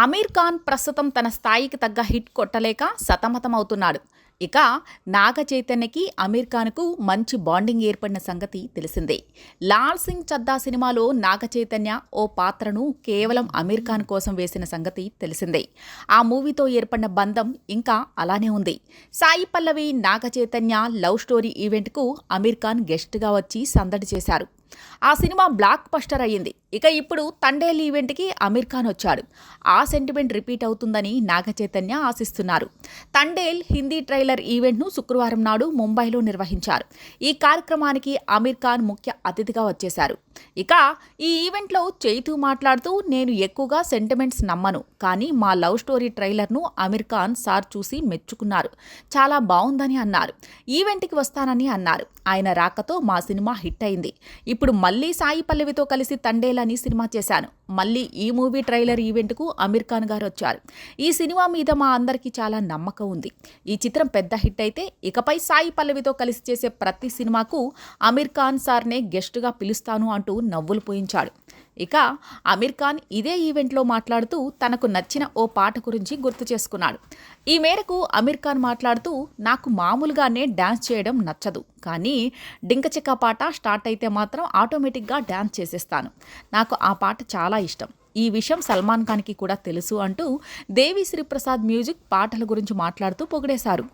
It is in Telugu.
అమీర్ ఖాన్ ప్రస్తుతం తన స్థాయికి తగ్గ హిట్ కొట్టలేక సతమతమవుతున్నాడు. ఇక నాగ చైతన్యకి అమీర్ ఖాన్కు మంచి బాండింగ్ ఏర్పడిన సంగతి తెలిసిందే. లాల్ సింగ్ చద్దా సినిమాలో నాగ చైతన్య ఓ పాత్రను కేవలం అమీర్ ఖాన్ కోసం వేసిన సంగతి తెలిసిందే. ఆ మూవీతో ఏర్పడిన బంధం ఇంకా అలానే ఉంది. సాయి పల్లవి నాగ చైతన్య లవ్ స్టోరీ ఈవెంట్కు అమీర్ ఖాన్ గెస్ట్గా వచ్చి సందడి చేశారు. ఆ సినిమా బ్లాక్ బస్టర్ అయ్యింది. ఇక ఇప్పుడు తండేల్ ఈవెంట్కి అమీర్ ఖాన్ వచ్చాడు. ఆ సెంటిమెంట్ రిపీట్ అవుతుందని నాగచైతన్య ఆశిస్తున్నారు. తండేల్ హిందీ ట్రైలర్ ఈవెంట్ను శుక్రవారం నాడు ముంబైలో నిర్వహించారు. ఈ కార్యక్రమానికి అమీర్ ఖాన్ ముఖ్య అతిథిగా వచ్చేశారు. ఇక ఈ ఈవెంట్లో చైతు మాట్లాడుతూ నేను ఎక్కువగా సెంటిమెంట్స్ నమ్మను కానీ మా లవ్ స్టోరీ ట్రైలర్ను అమీర్ ఖాన్ సార్ చూసి మెచ్చుకున్నారు. చాలా బాగుందని అన్నారు. ఈవెంట్కి వస్తానని అన్నారు. ఆయన రాకతో మా సినిమా హిట్ అయింది. ఇప్పుడు మళ్ళీ సాయి పల్లవితో కలిసి తండేలని సినిమా చేశాను. మళ్ళీ ఈ మూవీ ట్రైలర్ ఈవెంట్కు అమీర్ ఖాన్ గారు వచ్చారు. ఈ సినిమా మీద మా అందరికీ చాలా నమ్మకం ఉంది. ఈ చిత్రం పెద్ద హిట్ అయితే ఇకపై సాయి పల్లవితో కలిసి చేసే ప్రతి సినిమాకు అమీర్ ఖాన్ సార్నే గెస్ట్గా పిలుస్తాను అంటూ నవ్వులు పోయించాడు. ఇక అమీర్ ఖాన్ ఇదే ఈవెంట్లో మాట్లాడుతూ తనకు నచ్చిన ఓ పాట గురించి గుర్తు చేసుకున్నాడు. ఈ మేరకు అమీర్ ఖాన్ మాట్లాడుతూ నాకు మామూలుగానే డ్యాన్స్ చేయడం నచ్చదు కానీ డింకచెక్క పాట స్టార్ట్ అయితే మాత్రం ఆటోమేటిక్గా డ్యాన్స్ చేసేస్తాను. నాకు ఆ పాట చాలా ఇష్టం. ఈ విషయం సల్మాన్ ఖాన్కి కూడా తెలుసు అంటూ దేవి శ్రీప్రసాద్ మ్యూజిక్ పాటల గురించి మాట్లాడుతూ పొగిడేశారు.